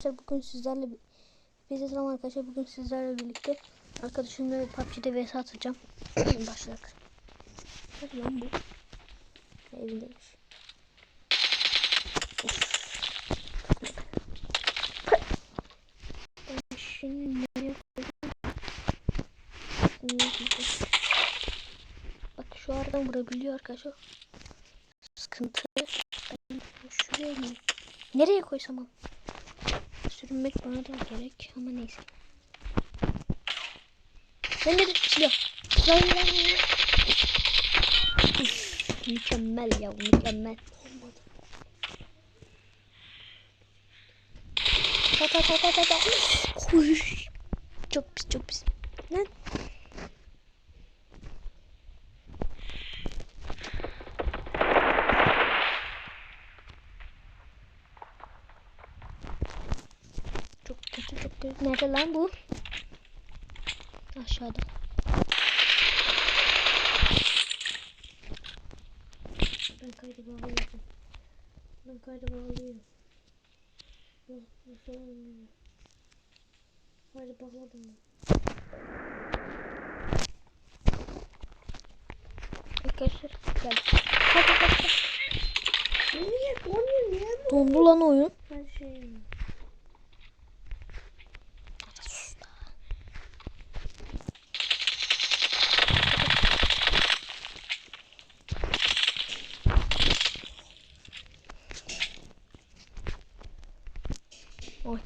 Arkadaşlar bugün sizlerle bize selam arkadaşlar bugün sizlerle birlikte arkadaşımla PUBG'de vs atacağım. Başladık. Hadi lan bu. Evindeymiş. Bak şu aradan vurabiliyor arkadaşlar. Sıkıntı. Ben şuraya mı? Nereye koysam ama? Sürünmek bana da gerek ama neyse. Ben de silah. Silah ver. Üf, mükemmel ya mükemmel. Ta ta ta ta ta ta. Uy. Çok pis çok pis. Lan. Çok kötü. Nerede lan bu? Aşağıda. Ben kaydı bağlıyorum. Ben kaydı bağlıyorum. Yok, nasıl olmuyor? Kaydı bağladım ben. Arkadaşlar gel. Hadi hadi hadi. Niye? Niye? Dondu lan oyun. Her şey.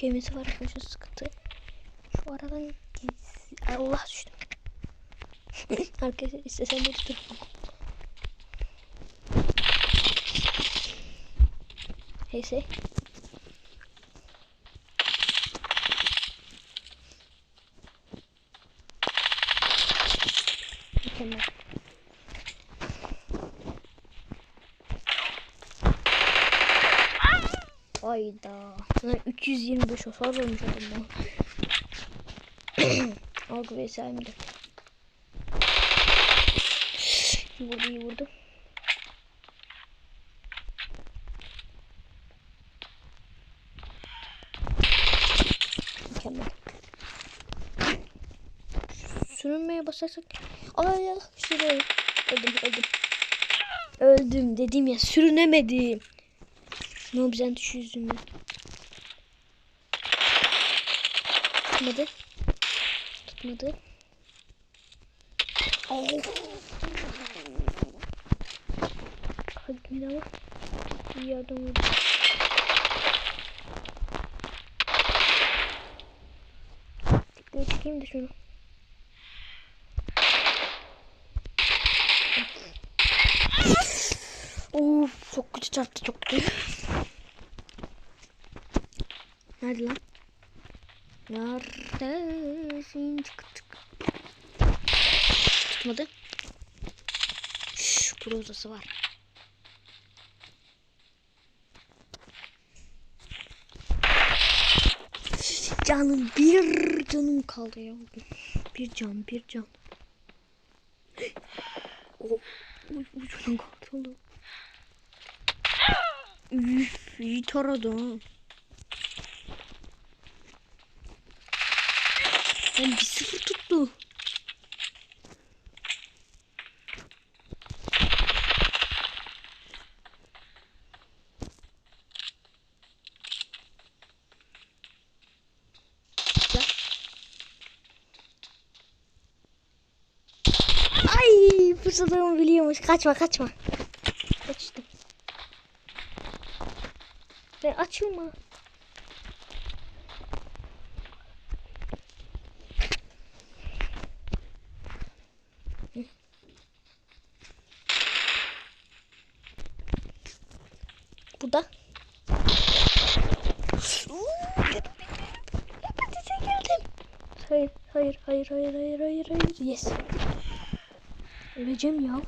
O kemisi var şu sıkıntı. Şu aradan gitsin. Allah düştüm. Arkadaşlar istesem de tuturum. Neyse. Mükemmel. Hayda. Lan 325 hasar vermiş adam bana. Ve saymdı. İyi vurdu iyi vurdu. Mükemmel. Sürünmeye başlarsak. Ay ya şuraya. Öldüm öldüm. Öldüm dedim ya sürünemedim. Ne oldu bizden düşü yüzünden. Tutmadı. Tutmadı. Oh. Hadi bir daha. Bir yardım vurdu. Tekrar çekeyim de şunu. Of çok kötü çarptı çok kötü. Nerede lan? Neredesin? Çık çık. Tutmadı. Şşş prozası var. Canım bir canım kaldı ya. Bir can bir can. Oh, uy, uy, canım kaldı oğlum. Üf, iyi taradı ha. Ben bir sıfır tuttu. Ay fırsatımı biliyormuş. Kaçma kaçma. Ve açılma. Bu da. Hayır, hayır, hayır, hayır, hayır, hayır, hayır. Yes. Öleceğim ya.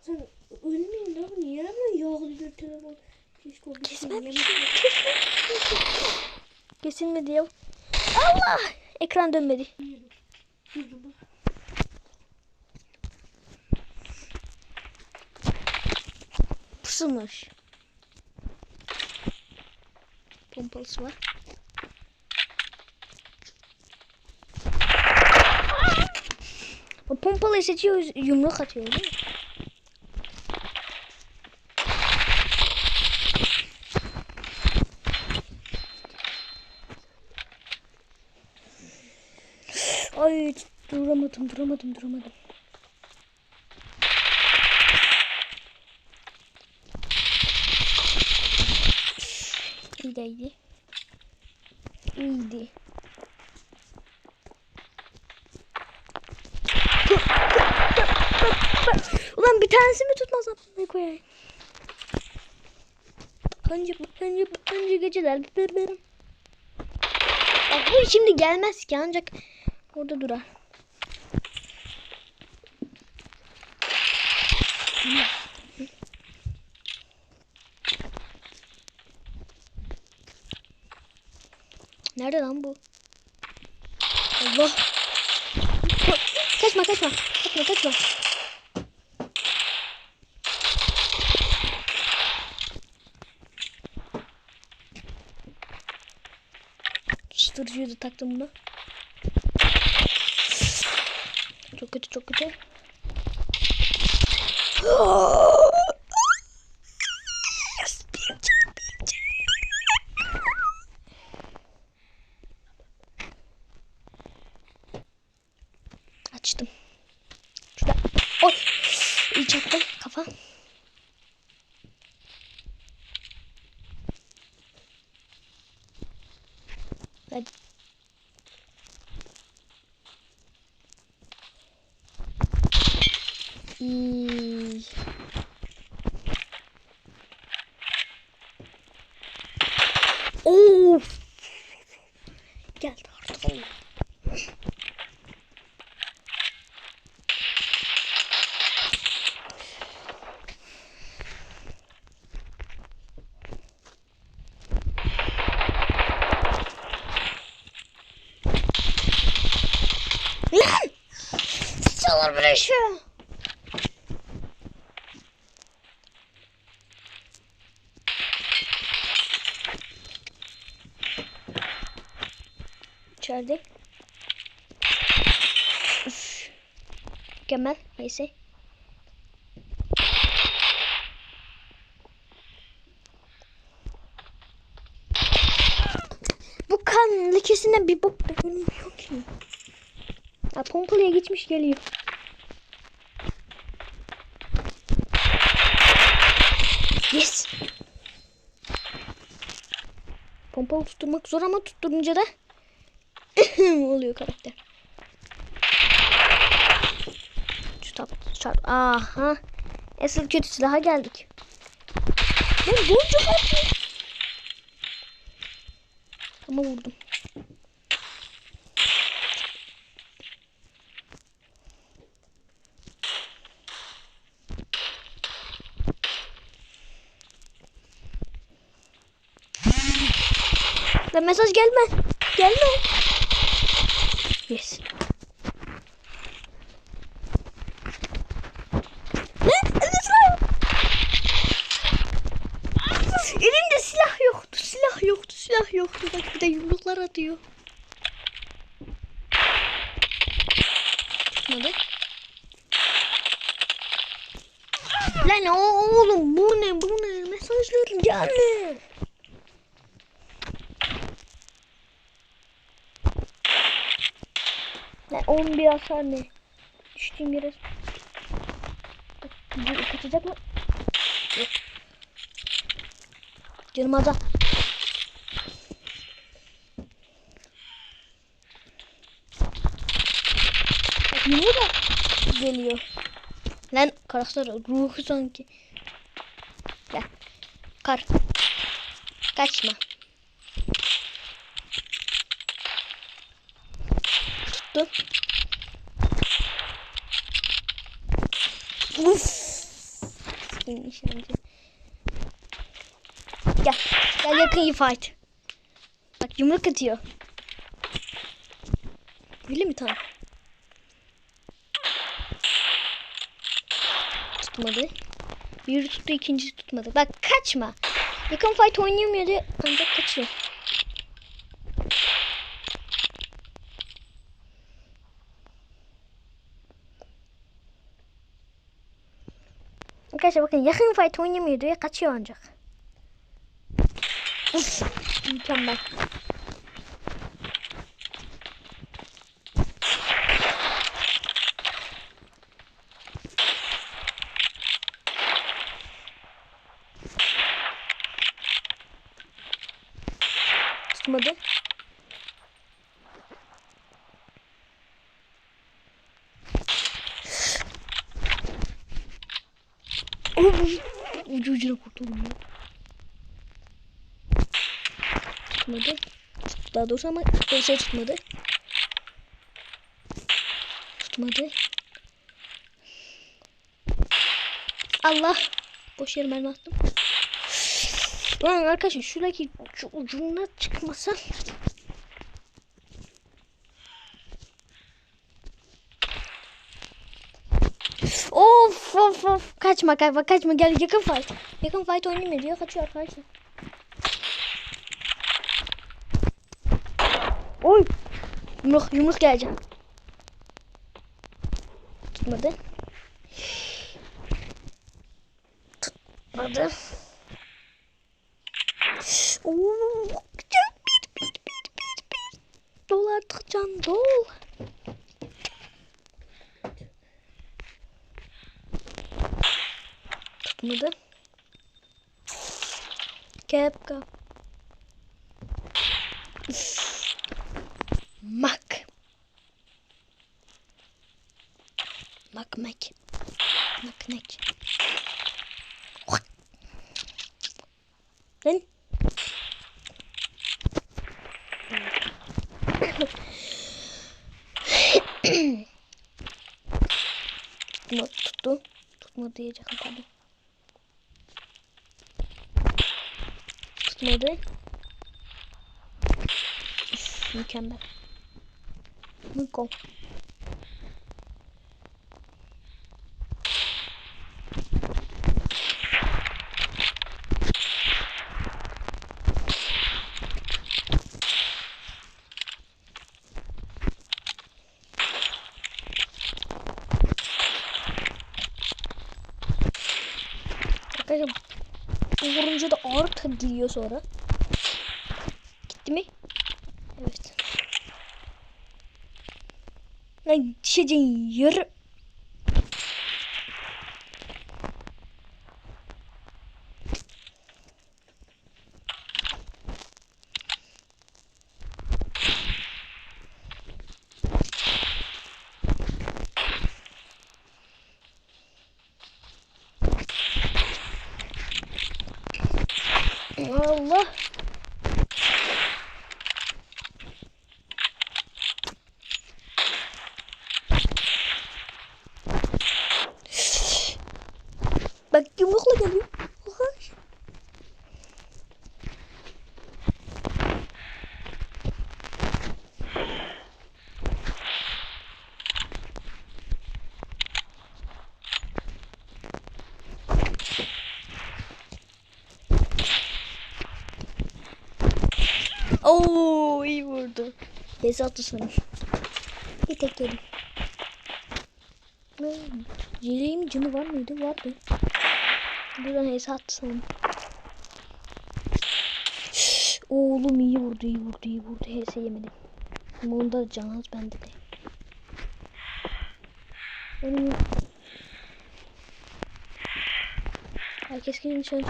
Sen ölmeyin lan niye hemen yağlı bir telefon? Keşke o bir şey Kesmemiş. yemek- Kesilmedi ya. Allah! Ekran dönmedi. Pısılmış. Pompalısı var. O pompalıyı yumruk atıyor değil mi? Ay duramadım duramadım duramadım. İyiydi iyiydi. Ulan bir tanesi mi tutmaz ne koyayım? Önce önce önce geceler bebeğim. Bak bu şimdi gelmez ki ancak orada durar. Nerede lan bu? Allah. Kaçma kaçma. Kaçma kaçma. Susturucuyu da taktım buna. Çok kötü çok kötü. Yes, bir can, bir can. Açtım. Şurada. Oy. İyi çaktı kafa. Hadi. İyi. Of. Geldi artık. İçeride. Üf. Mükemmel. Neyse. Bu kan lekesinden bir bok da görünmüyor ki. Ha, pompalıya gitmiş geliyor. Yes. Pompalı tutturmak zor ama tutturunca da oluyor karakter. Tap, çarp. Aha. Asıl kötü silaha geldik. Lan boncuk atıyor. Ama vurdum. Lan mesaj gelme. Gelme. Yes. Elimde silah yoktu. Silah yoktu. Silah yoktu. Bak bir de yumruklar atıyor. Tutmadı. Lan oğlum bu ne bu ne? Mesajlar gelme. Lan 11 hasar ne? Düştüğüm yere... Kaçacak mı? Yok. Canım azal. Yine de geliyor. Lan karakter ruhu sanki. Gel. Kar. Kaçma. Tuttu. Uf. Sıkın nişancı. Gel. Gel yakın iyi fight. Bak yumruk atıyor. Öyle mi tamam? Tutmadı. Bir tuttu ikincisi tutmadı. Bak kaçma. Yakın fight oynayamıyordu ancak kaçıyor. Arkadaşlar bakın yakın fight oynamıyor diye kaçıyor ancak. Uf, mükemmel. Tutmadı. Oh, ucu ucuna kurtuldum ya. Tutmadı. Daha doğrusu ama şey tutmadı. Tutmadı. Allah. Boş yere mermi attım. Lan arkadaşlar şuradaki şu ucuna çıkmasa. Of kaçma kaçma kaçma gel yakın fight. Yakın fight oynayayım diyor kaçıyor arkadaşlar. Oy. Yumruk yumruk gelecek. Tutmadı. Tutmadı. Oo, can bit bit bit bit bit. Dol artık can Tutmadı. Kepka. Mak. Mak mak. Mak mak. Lan. Tutma, tuttu. Tutmadı diyecektim tabii. Tutmadı. Üf, mükemmel. Mükemmel. Arkadaşlar bu tabi geliyor sonra. Gitti mi? Evet. Lan düşeceksin yarı. Allah. Bak yumrukla geliyor. Oha. Oo iyi vurdu. Bezi attı sanırım. Bir tek yedim. Yeleğim canı var mıydı? Vardı. Buradan hesa attı sanırım. Oğlum iyi vurdu, iyi vurdu, iyi vurdu. HS yemedim. Ama onda da can az bende de. Benim Herkes kendi nişan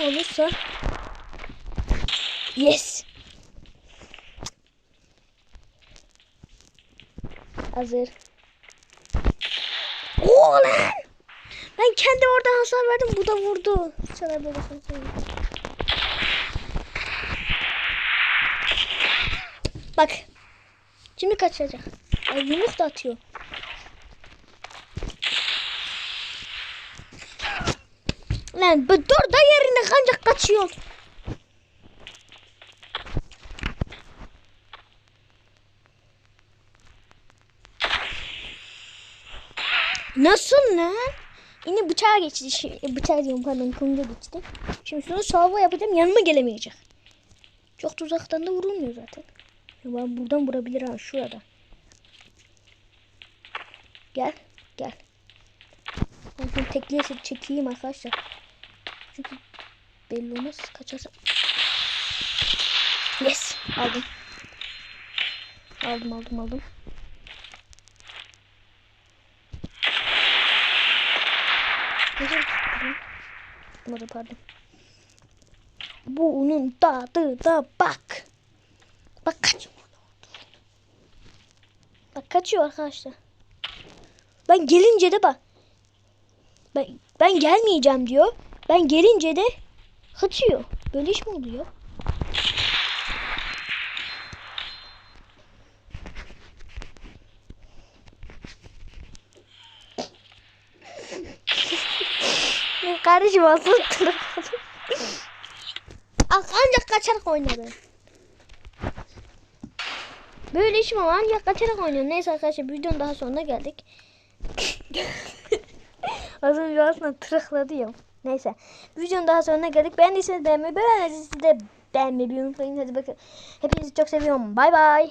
olursa Yes. Hazır. Oo lan! Ben kendi oradan hasar verdim. Bu da vurdu. Sana böyle söyleyeyim. Bak. Şimdi kaçacak. Ay yumruk da atıyor. Lan dur da yerine kancak kaçıyorsun. Nasıl lan? Yine bıçağa geçti. Şi- Bıçağı diyorum pardon kılıca geçti. Şimdi sonra salvo yapacağım yanıma gelemeyecek. Çok uzaktan da vurulmuyor zaten. Ben buradan vurabilir ha şurada. Gel gel. Ben şimdi tekliye çekeyim arkadaşlar. Çünkü belli olmaz kaçarsa. Yes aldım. Aldım aldım aldım. Neden tuttum? Tutmadı pardon. Bunun tadı da bak. Bak kaçıyor. Bak kaçıyor arkadaşlar. Ben gelince de bak. Ben, ben gelmeyeceğim diyor. Ben gelince de kaçıyor. Böyle iş mi oluyor? Kardeşim aslında Ancak kaçarak oynadı. Böyle iş mi var? Ancak kaçarak oynuyor. Neyse arkadaşlar videonun daha sonuna geldik. Az önce aslında tırıkladı ya. Neyse. Videonun daha sonuna geldik. Beğendiyseniz beğenmeyi, beğenmediyseniz de beğenmeyi unutmayın. Hadi bakın. Hepinizi çok seviyorum. Bay bay.